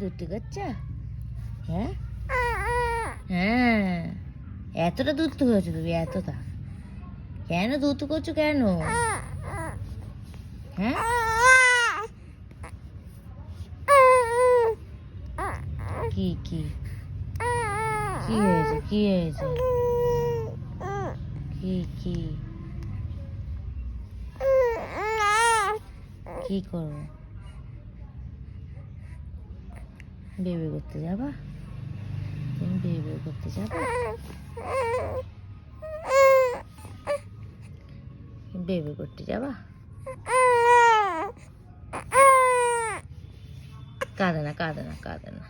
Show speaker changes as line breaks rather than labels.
বাচ্চা হ্যাঁ? হ্যাঁ। এতটা দুধ হয়েছে তুমি এতটা। কেন দুধ করছ কেন? হ্যাঁ? কি কি? কি হয়েছে কি হয়েছে? কি কি? কি করব? বেবি করতে যাবা? তুমি বেবি করতে যাবা? বেবি করতে যাবা? কাঁদে না কাঁদে না কাঁদে না।